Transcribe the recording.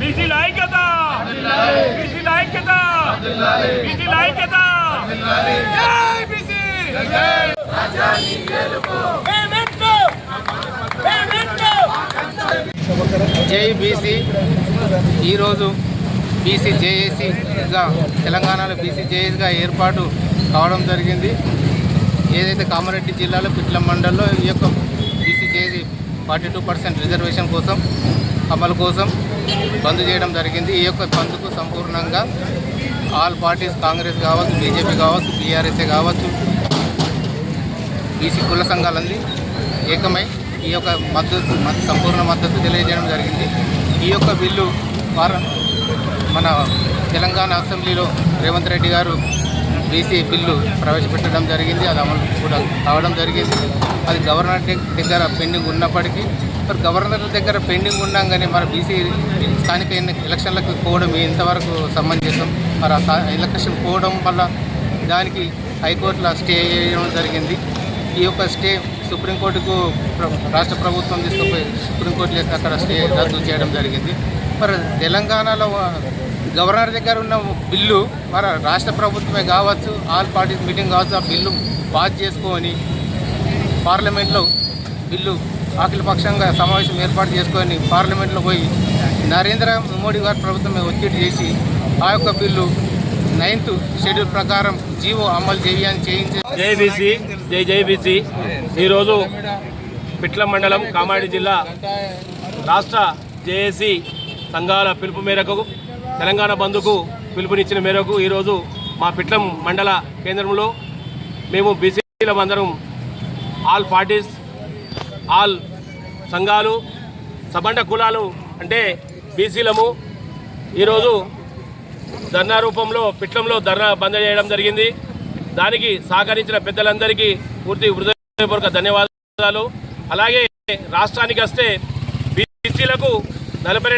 బీసీల ఐక్యత బీసీల ఐక్యత బీసీల ఐక్యత జై బీసీ రాజాని గెలుపు మేమెంతో మేమెంతో జై బీసీ. ఈరోజు బీసీ జేఏసీగా తెలంగాణలో బీసీ జేఏసీగా ఏర్పాటు కావడం జరిగింది. ఏదైతే కామారెడ్డి జిల్లాలో పిట్ల మండల్లో ఈ యొక్క BC JAC forty two percent reservation కోసం అమలు కోసం బంద్ చేయడం జరిగింది. ఈ యొక్క బంద్కు సంపూర్ణంగా ఆల్ పార్టీస్ కాంగ్రెస్ కావచ్చు బీజేపీ కావచ్చు బీఆర్ఎస్ఏ కావచ్చు బీసీ కుల సంఘాలన్నీ ఏకమై ఈ యొక్క మద్దతు సంపూర్ణ మద్దతు తెలియజేయడం జరిగింది. ఈ యొక్క బిల్లు వారం మన తెలంగాణ అసెంబ్లీలో రేవంత్ రెడ్డి గారు బీసీ బిల్లు ప్రవేశపెట్టడం జరిగింది. అది అమలు కూడా కావడం జరిగింది. అది గవర్నర్ దగ్గర పెండింగ్ ఉన్నప్పటికీ మరి గవర్నర్ దగ్గర పెండింగ్ ఉన్నాగానే మరి బీసీ స్థానిక ఎలక్షన్లకు పోవడం ఇంతవరకు సమంజసం. మరి ఆ ఎలక్షన్ పోవడం వల్ల దానికి హైకోర్టులో స్టే చేయడం జరిగింది. ఈ యొక్క స్టే సుప్రీంకోర్టుకు రాష్ట్ర ప్రభుత్వం తీసుకుపోయి సుప్రీంకోర్టు లేక అక్కడ స్టే రద్దు చేయడం జరిగింది. మరి తెలంగాణలో గవర్నర్ దగ్గర ఉన్న బిల్లు మన రాష్ట్ర ప్రభుత్వమే కావచ్చు ఆల్ పార్టీస్ మీటింగ్ కావచ్చు ఆ బిల్లు పాస్ చేసుకొని పార్లమెంట్లో బిల్లు అఖిలపక్షంగా సమావేశం ఏర్పాటు చేసుకొని పార్లమెంట్లో పోయి నరేంద్ర మోడీ గారి ప్రభుత్వం ఒత్తిడి చేసి ఆ యొక్క బిల్లు నైన్త్ షెడ్యూల్ ప్రకారం జీవో అమలు చేయని చేయించే జై జై జైబీసీ ఈరోజు పిట్ల మండలం కామారెడ్డి జిల్లా రాష్ట్ర జేఏసీ సంఘాల పిలుపు మేరకు తెలంగాణ బంధుకు పిలుపునిచ్చిన మేరకు ఈరోజు మా పిట్లం మండల కేంద్రంలో మేము బీసీల అందరం ఆల్ పార్టీస్ ఆల్ సంఘాలు సబండ కులాలు అంటే బీసీలము ఈరోజు ధర్నా రూపంలో పిట్లంలో ధర్నా బంద్ చేయడం జరిగింది. దానికి సహకరించిన పెద్దలందరికీ పూర్తి హృదయపూర్వక ధన్యవాదాలు. అలాగే రాష్ట్రానికి వస్తే బీసీలకు నలభై